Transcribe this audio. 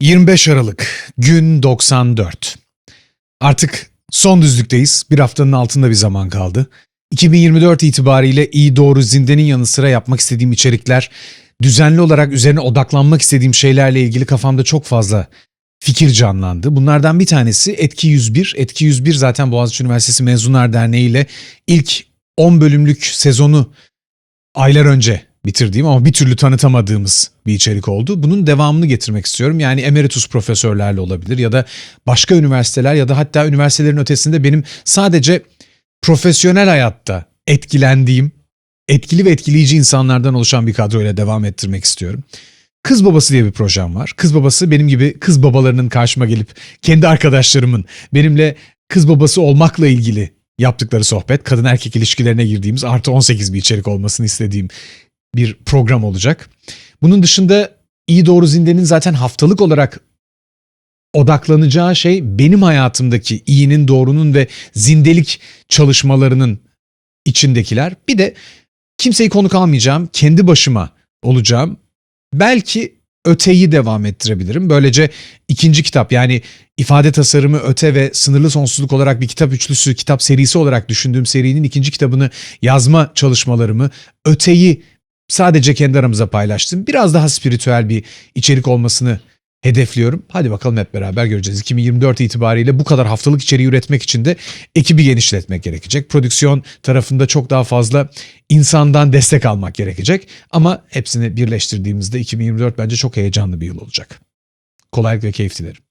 25 Aralık, gün 94. Artık son düzlükteyiz. Bir haftanın altında bir zaman kaldı. 2024 itibariyle iyi doğru zindenin yanı sıra yapmak istediğim içerikler, düzenli olarak üzerine odaklanmak istediğim şeylerle ilgili kafamda çok fazla fikir canlandı. Bunlardan bir tanesi Etki 101. Etki 101 zaten Boğaziçi Üniversitesi Mezunlar Derneği ile ilk 10 bölümlük sezonu aylar önce bitirdiğim ama bir türlü tanıtamadığımız bir içerik oldu. Bunun devamını getirmek istiyorum. Yani emeritus profesörlerle olabilir ya da başka üniversiteler ya da hatta üniversitelerin ötesinde benim sadece profesyonel hayatta etkilendiğim, etkili ve etkileyici insanlardan oluşan bir kadroyla devam ettirmek istiyorum. Kız Babası diye bir projem var. Kız Babası benim gibi kız babalarının karşıma gelip kendi arkadaşlarımın benimle kız babası olmakla ilgili yaptıkları sohbet, kadın erkek ilişkilerine girdiğimiz artı 18 bir içerik olmasını istediğim bir program olacak. Bunun dışında İyi Doğru Zinde'nin zaten haftalık olarak odaklanacağı şey benim hayatımdaki iyinin, doğrunun ve zindelik çalışmalarının içindekiler. Bir de kimseyi konuk almayacağım, kendi başıma olacağım. Belki öteyi devam ettirebilirim. Böylece ikinci kitap yani ifade tasarımı, öte ve sınırlı sonsuzluk olarak bir kitap üçlüsü, kitap serisi olarak düşündüğüm serinin ikinci kitabını yazma çalışmalarımı, öteyi sadece kendi aramızda paylaştım. Biraz daha spiritüel bir içerik olmasını hedefliyorum. Hadi bakalım hep beraber göreceğiz. 2024 itibariyle bu kadar haftalık içeriği üretmek için de ekibi genişletmek gerekecek. Prodüksiyon tarafında çok daha fazla insandan destek almak gerekecek. Ama hepsini birleştirdiğimizde 2024 bence çok heyecanlı bir yıl olacak. Kolaylık ve keyif dilerim.